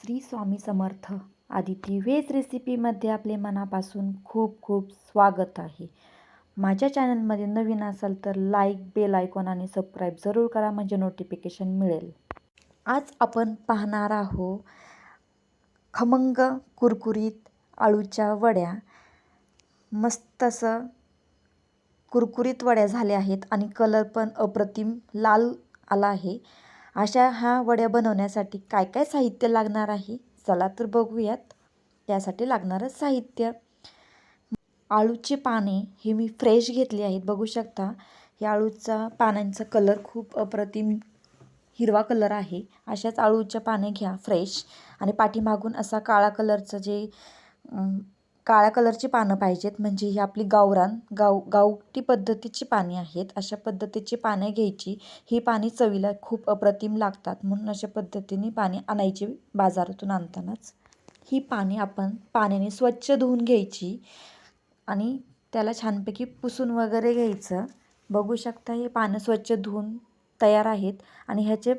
Shri Swami Samarth. Aditi veg रेसिपीमध्ये आपले मनापासून खूप खूप स्वागत आहे. माझ्या चॅनलमध्ये नवीन असाल तर लाईक बेल आयकॉन आणि सबस्क्राईब जरूर करा म्हणजे नोटिफिकेशन मिळेल. आज आपण पाहणार आहो खमंग कुरकुरीत आळूच्या वड्या. मस्त असं कुरकुरीत वड्या झाल्या आहेत आणि कलर पण अप्रतिम लाल आला आहे. अशा ह्या वड्या बनवण्यासाठी काय काय साहित्य लागणार आहे? चला तर बघूयात. त्यासाठी लागणारं साहित्य. आळूची पाने हे मी फ्रेश घेतली आहेत बघू शकता. या आळूचा पानांचा कलर खूप अप्रतिम हिरवा कलर आहे. अशाच आळूच्या पाने घ्या फ्रेश. आणि पाठीमागून असा काळा कलरचं जे काळ्या कलरची पानं पाहिजेत. म्हणजे ही आपली गावरान गाव गावठी पद्धतीची पाने आहेत. अशा पद्धतीची पाने घ्यायची. ही पाणी चवीला खूप अप्रतिम लागतात. म्हणून अशा पद्धतीने पाणी आणायची बाजारातून आणतानाच. ही पाने आपण पाण्याने स्वच्छ धुवून घ्यायची आणि त्याला छानपैकी पुसून वगैरे घ्यायचं. बघू शकता हे पानं स्वच्छ धुवून तयार आहेत. आणि ह्याचे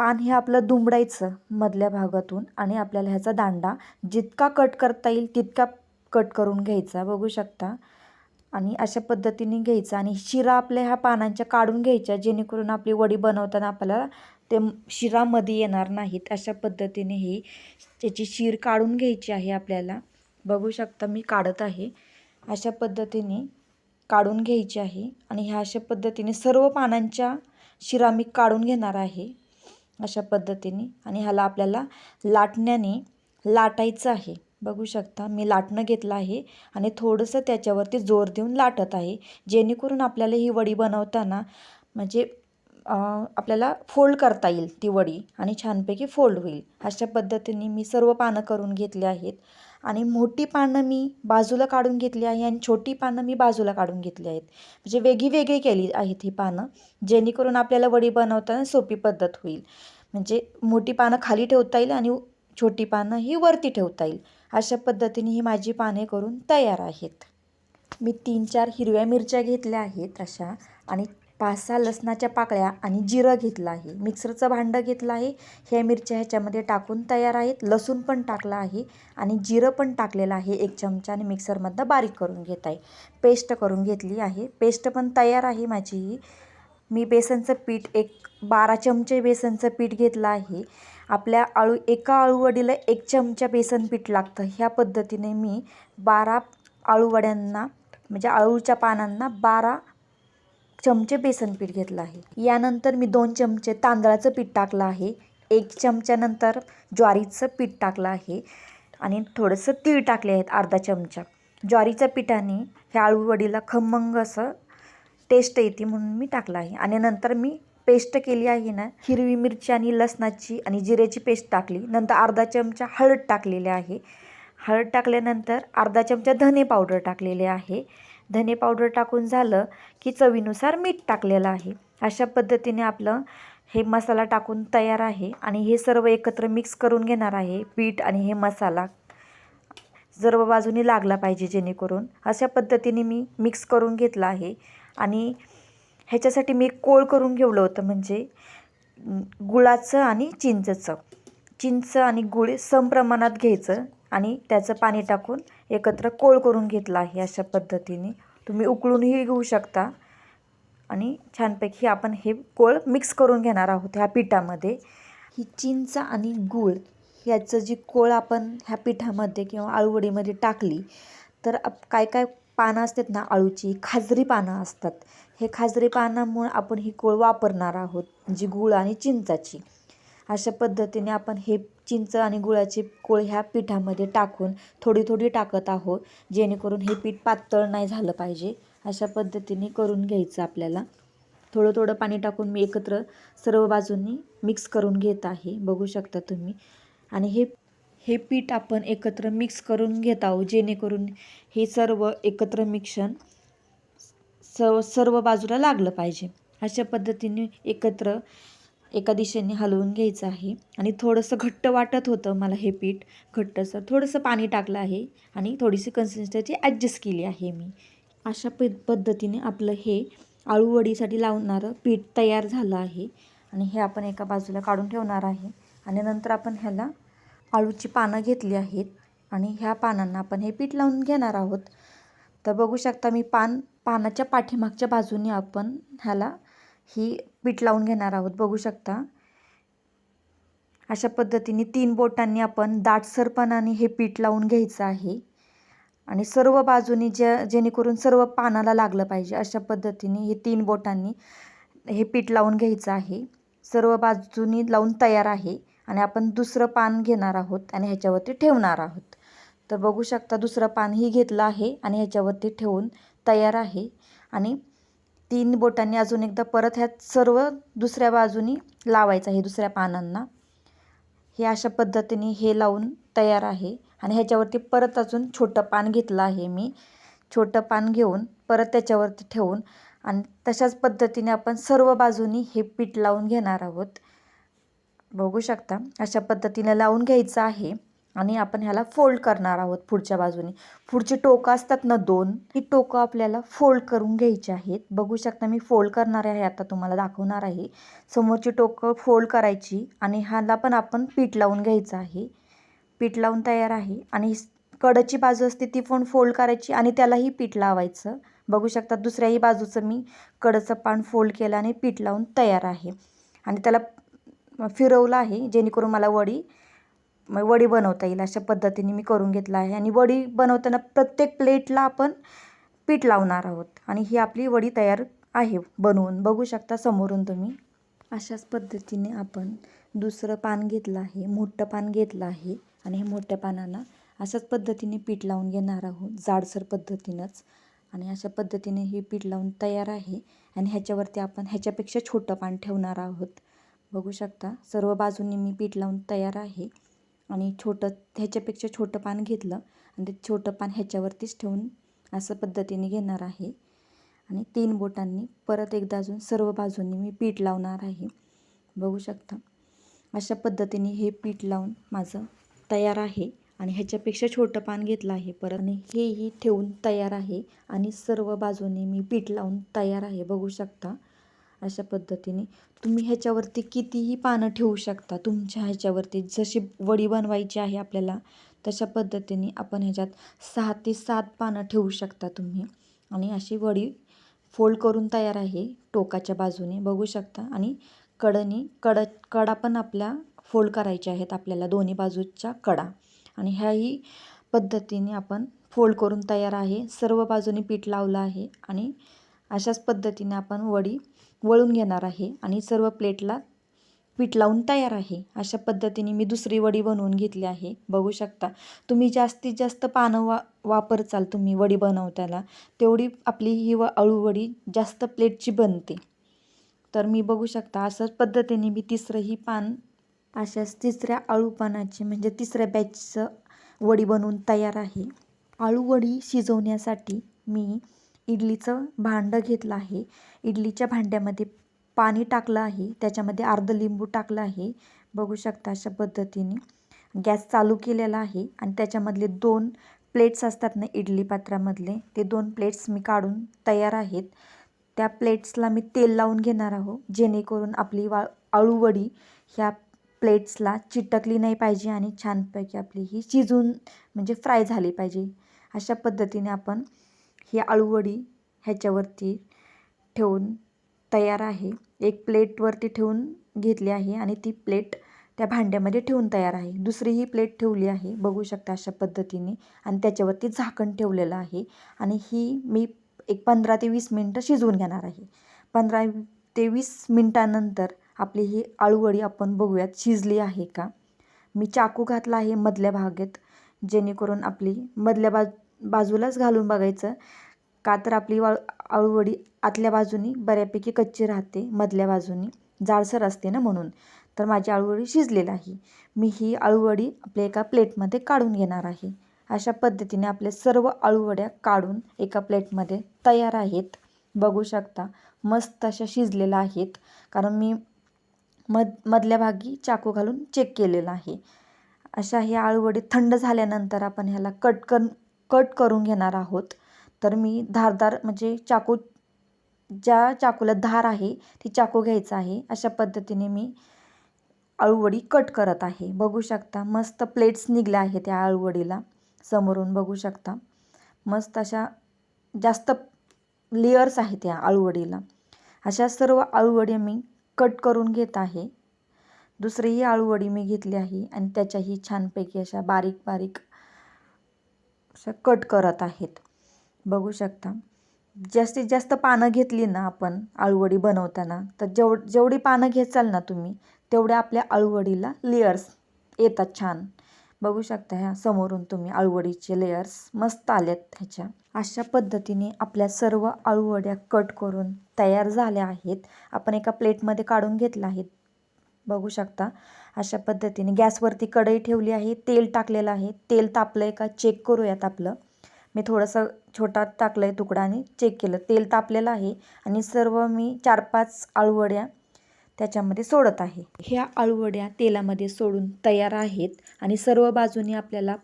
पान हे आपलं दुमडायचं मधल्या भागातून आणि आपल्याला ह्याचा दांडा जितका कट करता येईल तितका कट करून घ्यायचा बघू शकता? आणि अशा पद्धतीने घ्यायचा आणि शिरा आपल्या ह्या पानांच्या काढून घ्यायच्या जेणेकरून आपली वडी बनवताना आपल्याला ते शिरामध्ये येणार नाहीत. अशा पद्धतीने ही त्याची शीर काढून घ्यायची आहे आपल्याला. बघू शकता मी काढत आहे. अशा पद्धतीने काढून घ्यायची आहे आणि ह्या अशा पद्धतीने सर्व पानांच्या शिरा मी काढून घेणार आहे. अशा पद्धतीने आणि ह्याला आपल्याला लाटण्याने लाटायचं आहे. बघू शकता मी लाटणं घेतलं आहे आणि थोडंसं त्याच्यावरती जोर देऊन लाटत आहे. जेणेकरून आपल्याला ही वडी बनवताना म्हणजे आपल्याला फोल्ड करता येईल ती वडी आणि छानपैकी फोल्ड होईल. अशा पद्धतीने मी सर्व पानं करून घेतली आहेत. आणि मोठी पानं मी बाजूला काढून घेतली आहे आणि छोटी पानं मी बाजूला काढून घेतली आहेत. म्हणजे वेगळी वेगळी केली आहेत ही पानं जेणेकरून आपल्याला वडी बनवताना सोपी पद्धत होईल. म्हणजे मोठी पानं खाली ठेवता येईल आणि छोटी पानं ही वरती ठेवता येईल. अशा पद्धतीने ही माझी पाने करून तयार आहेत. मी तीन चार हिरव्या मिरच्या घेतल्या आहेत अशा आणि पाच सहा लसणाच्या पाकळ्या आणि जिरं घेतलं आहे. मिक्सरचं भांडं घेतलं आहे. ह्या मिरच्या ह्याच्यामध्ये टाकून तयार आहेत. लसूण पण टाकलं आहे आणि जिरं पण टाकलेलं आहे. एक चमचा आणि मिक्सरमधनं बारीक करून घेत आहे. पेस्ट करून घेतली आहे. पेस्ट पण तयार आहे माझी. ही मी बेसनचं पीठ एक बारा चमचे बेसनचं पीठ घेतलं आहे. आपल्या आळू एका आळूवडीला एक चमचा बेसन पीठ लागतं. ह्या पद्धतीने मी बारा आळूवड्यांना म्हणजे आळूच्या पानांना बारा चमचे बेसन पीठ घेतलं आहे. यानंतर मी दोन चमचे तांदळाचं पीठ टाकलं आहे. एक चमच्यानंतर ज्वारीचं पीठ टाकलं आहे. आणि थोडंसं तीळ टाकले आहेत अर्धा चमचा. ज्वारीच्या पिठाने ह्या आळूवडीला खमंग असं टेस्ट येते म्हणून मी टाकलं आहे. आणि नंतर मी पेस्ट केली आहे ना हिरवी मिरची आणि लसणाची आणि जिऱ्याची पेस्ट टाकली. नंतर अर्धा चमचा हळद टाकलेले आहे. हळद टाकल्यानंतर अर्धा चमचा धने पावडर टाकलेले आहे. धने पावडर टाकून झालं की चवीनुसार मीठ टाकलेलं आहे. अशा पद्धतीने आपलं हे मसाला टाकून तयार आहे आणि हे सर्व एकत्र मिक्स करून घेणार आहे पीठ आणि हे मसाला. सर्व बाजूनी लागला पाहिजे जेणेकरून. अशा पद्धतीने मी मिक्स करून घेतलं आहे आणि ह्याच्यासाठी मी कोळ करून घेवलं होतं म्हणजे गुळाचं आणि चिंचचं. चिंच आणि गुळ सम प्रमाणात घ्यायचं. आणि त्याचं पाणी टाकून एकत्र कोळ करून घेतला आहे अशा पद्धतीने. तुम्ही उकळूनही घेऊ शकता. आणि छानपैकी आपण हे कोळ मिक्स करून घेणार आहोत ह्या पिठामध्ये. ही चिंच आणि गूळ ह्याचं जी कोळ आपण ह्या पिठामध्ये किंवा आळूवडीमध्ये टाकली तर काय काय पानं असतात ना आळूची खाजरी पानं असतात. हे खाजरी पानामुळे आपण ही कोळ वापरणार आहोत जी गूळ आणि चिंचाची. अशा पद्धतीने आपण हे चिंच आणि गुळाची कोळ ह्या पिठामध्ये टाकून थोडी थोडी टाकत आहोत जेणेकरून हे पीठ पातळ नाही झालं पाहिजे. अशा पद्धतीने करून घ्यायचं आपल्याला. थोडं थोडं पाणी टाकून मी एकत्र सर्व बाजूंनी मिक्स करून घेत आहे बघू शकता तुम्ही. आणि हे हे पीठ आपण एकत्र मिक्स करून घेत आहोत जेणेकरून हे सर्व एकत्र मिक्सन सर्व सर्व बाजूला लागलं पाहिजे. अशा पद्धतीने एकत्र एका दिशेने हलवून घ्यायचं आहे. आणि थोडंसं घट्ट वाटत होतं मला हे पीठ. घट्टसर थोडंसं पाणी टाकलं आहे. आणि थोडीशी कन्सिस्टन्सी ॲडजस्ट केली आहे मी. अशा प पद्धतीने आपलं हे आळूवडीसाठी लावणारं पीठ तयार झालं आहे. आणि हे आपण एका बाजूला काढून ठेवणार आहे. आणि नंतर आपण ह्याला आळूची पानं घेतली आहेत. आणि ह्या पानांना आपण हे पीठ लावून घेणार आहोत. तर बघू शकता मी पान पानाच्या पाठीमागच्या बाजूने आपण ह्याला ही पीठ लावून घेणार आहोत. बघू शकता. अशा पद्धतीने तीन बोटांनी आपण दाटसरपणाने हे पीठ लावून घ्यायचं आहे. आणि सर्व बाजूनी जे जेणेकरून सर्व पानाला लागलं पाहिजे अशा पद्धतीने हे तीन बोटांनी हे पीठ लावून घ्यायचं आहे. सर्व बाजूनी लावून तयार आहे आणि आपण दुसरं पान घेणार आहोत आणि ह्याच्यावरती ठेवणार आहोत. तर बघू शकता दुसरं पानही घेतलं आहे आणि ह्याच्यावरती ठेवून तयार आहे. आणि तीन बोटांनी अजून एकदा परत ह्या सर्व दुसऱ्या बाजूनी लावायचं आहे दुसऱ्या पानांना. हे अशा पद्धतीने हे लावून तयार आहे आणि ह्याच्यावरती परत अजून छोटं पान घेतलं आहे मी. छोटं पान घेऊन परत त्याच्यावरती ठेवून आणि तशाच पद्धतीने आपण सर्व बाजूनी हे पीठ लावून घेणार आहोत. बघू शकता अशा पद्धतीने लावून घ्यायचं आहे. आणि आपण ह्याला फोल्ड करणार आहोत पुढच्या बाजूने. पुढची टोकं असतात ना दोन ही टोकं आपल्याला फोल्ड करून घ्यायची आहेत. बघू शकता मी फोल्ड करणार आहे आता तुम्हाला दाखवणार आहे. समोरची टोकं फोल्ड करायची आणि ह्याला पण आपण पीठ लावून घ्यायचं आहे. पीठ लावून तयार आहे आणि कडची बाजू असते ती पण फोल्ड करायची आणि त्यालाही पीठ लावायचं. बघू शकता दुसऱ्याही बाजूचं मी कडचं पान फोल्ड केलं आणि पीठ लावून तयार आहे. आणि त्याला फिरवलं आहे जेणेकरून मला वडी मग वडी बनवता येईल अशा पद्धतीने मी करून घेतलं आहे. आणि वडी बनवताना प्रत्येक प्लेटला आपण पीठ लावणार आहोत. आणि ही आपली वडी तयार आहे बनवून. बघू शकता समोरून तुम्ही. अशाच पद्धतीने आपण दुसरं पान घेतलं आहे. मोठं पान घेतलं आहे. आणि हे मोठ्या पानाला अशाच पद्धतीने पीठ लावून घेणार आहोत. जाडसर पद्धतीनंच. आणि अशा पद्धतीने हे पीठ लावून तयार आहे. आणि ह्याच्यावरती आपण ह्याच्यापेक्षा छोटं पान ठेवणार आहोत. बघू शकता. सर्व बाजूंनी मी पीठ लावून तयार आहे. आणि छोटं ह्याच्यापेक्षा छोटं पान घेतलं आणि ते छोटं पान ह्याच्यावरतीच ठेवून असं पद्धतीने घेणार आहे. आणि तीन बोटांनी परत एकदा अजून सर्व बाजूंनी मी पीठ लावणार आहे. बघू शकता. अशा पद्धतीने हे पीठ लावून माझं तयार आहे आणि ह्याच्यापेक्षा छोटं पान घेतलं आहे परत. आणि हेही ठेवून तयार आहे आणि सर्व बाजूने मी पीठ लावून तयार आहे. बघू शकता. अशा पद्धतीने. तुम्ही ह्याच्यावरती कितीही पानं ठेवू शकता तुमच्या ह्याच्यावरती जशी वडी बनवायची आहे आपल्याला तशा पद्धतीने आपण ह्याच्यात सहा ते सात पानं ठेवू शकता तुम्ही. आणि अशी वडी फोल्ड करून तयार आहे टोकाच्या बाजूने बघू शकता. आणि कडनी कड कडा पण आपल्या फोल्ड करायच्या आहेत आपल्याला दोन्ही बाजूच्या कडा. आणि ह्याही पद्धतीने आपण फोल्ड करून तयार आहे. सर्व बाजूने पीठ लावलं आहे आणि अशाच पद्धतीने आपण वडी वळून घेणार आहे आणि सर्व प्लेटला पीठ लावून तयार आहे. अशा पद्धतीने मी दुसरी वडी बनवून घेतली आहे. बघू शकता तुम्ही जास्तीत जास्त पानं वा वापरचाल तुम्ही वडी बनवताना तेवढी आपली ही व अळूवडी जास्त प्लेटची बनते. तर मी बघू शकता अशाच पद्धतीने मी तिसरंही पान अशाच तिसऱ्या अळूपानाची म्हणजे तिसऱ्या बॅचचं वडी बनवून तयार आहे. आळूवडी शिजवण्यासाठी मी इडलीचं भांडं घेतलं आहे. इडलीच्या भांड्यामध्ये पाणी टाकलं आहे. त्याच्यामध्ये अर्धं लिंबू टाकलं आहे. बघू शकता अशा पद्धतीने. गॅस चालू केलेला आहे आणि त्याच्यामधले दोन प्लेट्स असतात ना इडली पात्रामधले ते दोन प्लेट्स मी काढून तयार आहेत. त्या प्लेट्सला मी तेल लावून घेणार आहो जेणेकरून आपली वा अळूवडी ह्या प्लेट्सला चिटकली नाही पाहिजे आणि छानपैकी आपली ही शिजून म्हणजे फ्राय झाली पाहिजे. अशा पद्धतीने आपण ही आळूवडी ह्याच्यावरती ठेवून तयार आहे. एक प्लेटवरती ठेवून घेतली आहे आणि ती प्लेट त्या भांड्यामध्ये ठेवून तयार आहे. दुसरी ही प्लेट ठेवली आहे. बघू शकता अशा पद्धतीने. आणि त्याच्यावरती झाकण ठेवलेलं आहे. आणि ही मी एक पंधरा ते वीस मिनटं शिजवून घेणार आहे. पंधरा ते वीस मिनटानंतर आपली ही आळूवडी आपण बघूयात शिजली आहे का? मी चाकू घातला आहे मधल्या भागेत जेणेकरून आपली मधल्या बाज बाजूलाच घालून बघायचं. का तर आपली वाळ आळूवडी आतल्या बाजूनी बऱ्यापैकी कच्ची राहते मधल्या बाजूनी. जाडसर असते ना म्हणून. तर माझी आळूवडी शिजलेली आहे. मी ही आळूवडी आपल्या एका प्लेटमध्ये काढून घेणार आहे. अशा पद्धतीने आपल्या सर्व आळूवड्या काढून एका प्लेटमध्ये तयार आहेत. बघू शकता मस्त अशा शिजलेल्या आहेत. कारण मी मध मधल्या भागी चाकू घालून चेक केलेला आहे. अशा हे आळूवडी थंड झाल्यानंतर आपण ह्याला कट कर कट करून घेणार आहोत. तर मी धारदार म्हणजे चाकू ज्या चाकूला धार आहे ती चाकू घ्यायचा आहे. अशा पद्धतीने मी आळूवडी कट करत आहे. बघू शकता मस्त प्लेट्स निघल्या आहेत त्या आळूवडीला. समोरून बघू शकता मस्त अशा जास्त लेयर्स आहेत त्या आळूवडीला. अशा सर्व आळूवडी मी कट करून घेत आहे. दुसरीही अळूवडी मी घेतली आहे आणि त्याच्याही छानपैकी अशा बारीक बारीक अशा कट करत आहेत. बघू शकता. जास्तीत जास्त पानं घेतली ना आपण आळूवडी बनवताना तर जेव जेवढी पानं घेचाल ना तुम्ही तेवढ्या आपल्या आळूवडीला लेयर्स येतात छान. बघू शकता ह्या समोरून तुम्ही आळूवडीचे लेयर्स मस्त आलेत ह्याच्या. अशा पद्धतीने आपल्या सर्व आळूवड्या कट करून तयार झाल्या आहेत. आपण एका प्लेटमध्ये काढून घेतल्या आहेत बघू शकता. अशा पद्धतीने. गॅसवरती कढई ठेवली आहे तेल टाकलेलं आहे. तेल तापलं आहे का चेक करूयात आपलं. मी थोडंसं छोटा टाकलं आहे तुकडा आणि चेक केलं. तेल तापलेलं आहे आणि सर्व मी चार पाच आळूवड्या त्याच्यामध्ये सोडत आहे. ह्या आळूवड्या तेलामध्ये सोडून तयार आहेत आणि सर्व बाजूनी आपल्याला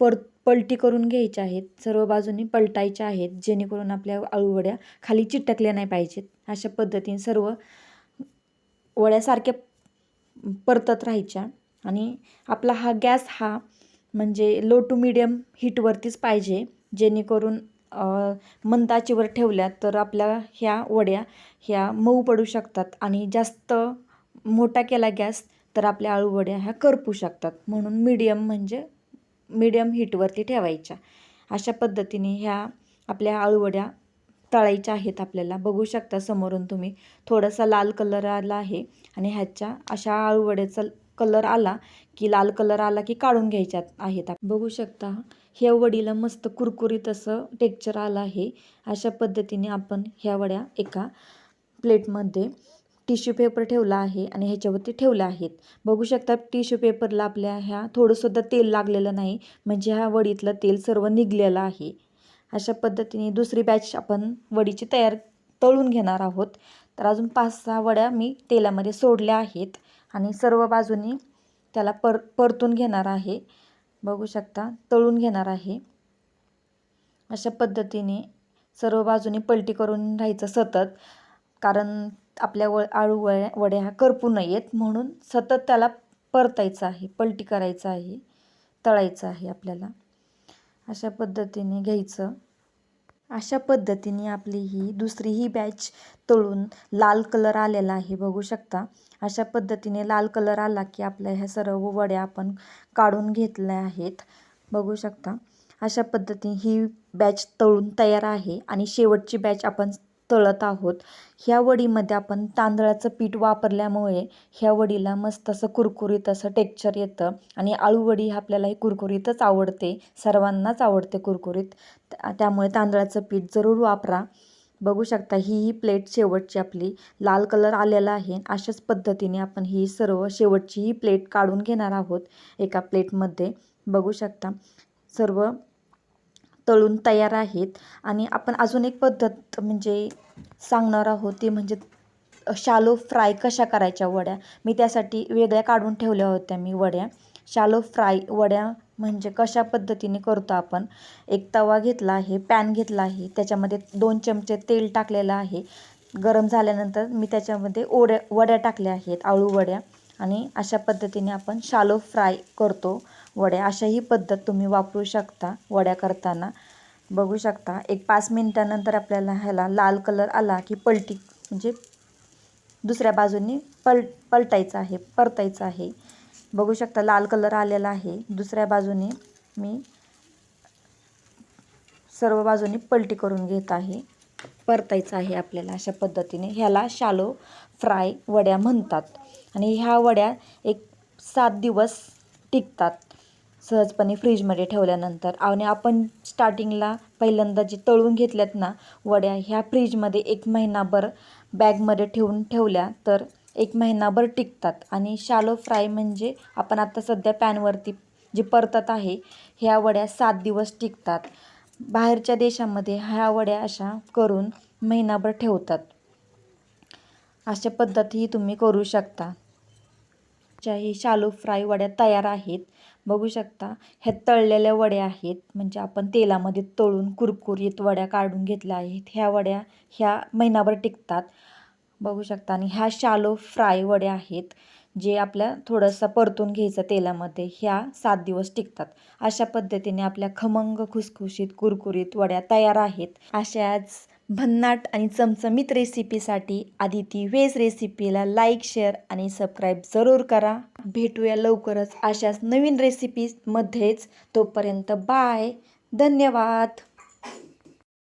पर पलटी करून घ्यायच्या आहेत. सर्व बाजूनी पलटायच्या आहेत जेणेकरून आपल्या आळूवड्या खाली चिटकल्या नाही पाहिजेत. अशा पद्धतीने सर्व वड्यासारख्या परतत राहायच्या. आणि आपला हा गॅस हा म्हणजे लो टू मिडियम हीटवरतीच पाहिजे. जेणेकरून मंद आचेवर ठेवल्या तर आपल्या ह्या वड्या ह्या मऊ पडू शकतात. आणि जास्त मोठा केला गॅस तर आपल्या आळूवड्या ह्या करपू शकतात. म्हणून मीडियम म्हणजे मीडियम हीटवरती ठेवायच्या. अशा पद्धतीने ह्या आपल्या आळूवड्या तळायच्या आहेत आपल्याला. बघू शकता समोरून तुम्ही. थोडासा लाल कलर आला आहे आणि ह्याच्या अशा आळूवड्याचा कलर आला की लाल कलर आला की काढून घ्यायच्या आहेत. बघू शकता ह्या वडीला मस्त कुरकुरीत असं टेक्चर आलं आहे. अशा पद्धतीने आपण ह्या वड्या एका प्लेटमध्ये टिश्यू पेपर ठेवला आहे आणि ह्याच्यावरती ठेवल्या आहेत. बघू शकता टिश्यू पेपरला आपल्या ह्या थोडंसुद्धा तेल लागलेलं नाही. म्हणजे ह्या वडीतलं तेल सर्व निघलेलं आहे. अशा पद्धतीने दुसरी बॅच आपण वडीची तयार तळून घेणार आहोत. तर अजून पाच सहा वड्या मी तेलामध्ये सोडल्या आहेत आणि सर्व बाजूनी त्याला पर परतून घेणार आहे. बघू शकता तळून घेणार आहे. अशा पद्धतीने सर्व बाजूनी पलटी करून राहायचं सतत कारण आपल्या व आळू वड्या वड्या ह्या करपू नयेत म्हणून सतत त्याला परतायचं आहे पलटी करायचं आहे तळायचं आहे आपल्याला. अशा पद्धतीने घ्यायचं. अशा पद्धतीने आपली ही दुसरी ही बॅच तळून लाल कलर आलेला आहे बघू शकता. अशा पद्धतीने लाल कलर आला की आपल्या ह्या सर्व वड्या आपण काढून घेतल्या आहेत बघू शकता. अशा पद्धतीने ही बॅच तळून तयार आहे आणि शेवटची बॅच आपण तळत आहोत. ह्या वडीमध्ये आपण तांदळाचं पीठ वापरल्यामुळे ह्या वडीला मस्त असं कुरकुरीत असं टेक्चर येतं आणि आळूवडी आपल्याला ही कुरकुरीतच आवडते. सर्वांनाच आवडते कुरकुरीत. त्यामुळे तांदळाचं पीठ जरूर वापरा. बघू शकता ही ही प्लेट शेवटची आपली. लाल कलर आलेला आहे. अशाच पद्धतीने आपण ही सर्व शेवटची ही प्लेट काढून घेणार आहोत एका प्लेटमध्ये बघू शकता. सर्व तळून तयार आहेत. आणि आपण अजून एक पद्धत म्हणजे सांगणार आहोत ती म्हणजे शालो फ्राय कशा करायच्या वड्या? मी त्यासाठी वेगळ्या काढून ठेवल्या होत्या मी वड्या. शालो फ्राय वड्या म्हणजे कशा पद्धतीने करतो आपण? एक तवा घेतला आहे पॅन घेतला आहे त्याच्यामध्ये दोन चमचे तेल टाकलेलं आहे. गरम झाल्यानंतर मी त्याच्यामध्ये ओड्या वड्या टाकल्या आहेत आळू वड्या. आणि अशा पद्धतीने आपण शालो फ्राय करतो. वड्या. अशाही पद्धत तुम्ही वापरू शकता वड्या करताना. बघू शकता एक पाच मिनटानंतर आपल्याला ह्याला लाल कलर आला की पलटी म्हणजे दुसऱ्या बाजूनी पल पलटायचं आहे परतायचं आहे. बघू शकता लाल कलर आलेला आहे. दुसऱ्या बाजूने मी सर्व बाजूनी पलटी करून घेत आहे. परतायचं आहे आपल्याला अशा पद्धतीने. ह्याला शालो फ्राय वड्या म्हणतात. आणि ह्या वड्या एक सात दिवस टिकतात. सहजपणे फ्रीजमध्ये ठेवल्यानंतर. आणि आपण स्टार्टिंगला पहिल्यांदा जे तळून घेतल्यात ना वड्या ह्या फ्रीजमध्ये एक महिनाभर बॅगमध्ये ठेवून ठेवल्या तर एक महिनाभर टिकतात. आणि शालो फ्राय म्हणजे आपण आता सध्या पॅनवरती जे परतत आहे ह्या वड्या सात दिवस टिकतात. बाहेरच्या देशामध्ये ह्या वड्या अशा करून महिनाभर ठेवतात. अशा पद्धतीही तुम्ही करू शकता. ज्याही शालो फ्राय वड्या तयार आहेत बघू शकता. ह्या तळलेल्या वड्या आहेत. म्हणजे आपण तेलामध्ये तळून कुरकुरीत वड्या काढून घेतल्या आहेत. ह्या वड्या ह्या महिनाभर टिकतात. बघू शकता. आणि ह्या शालो फ्राय वड्या आहेत जे आपल्या थोडंसं परतून घ्यायचं तेलामध्ये ह्या सात दिवस टिकतात. अशा पद्धतीने आपल्या खमंग खुसखुशीत कुरकुरीत वड्या तयार आहेत. अशाच भन्नाट आणि चमचमीत रेसिपीसाठी आदिती वेज रेसिपीला लाईक शेअर आणि सबस्क्राईब जरूर करा. भेटूया लवकरच अशाच नवीन रेसिपीजमध्येच तोपर्यंत बाय धन्यवाद.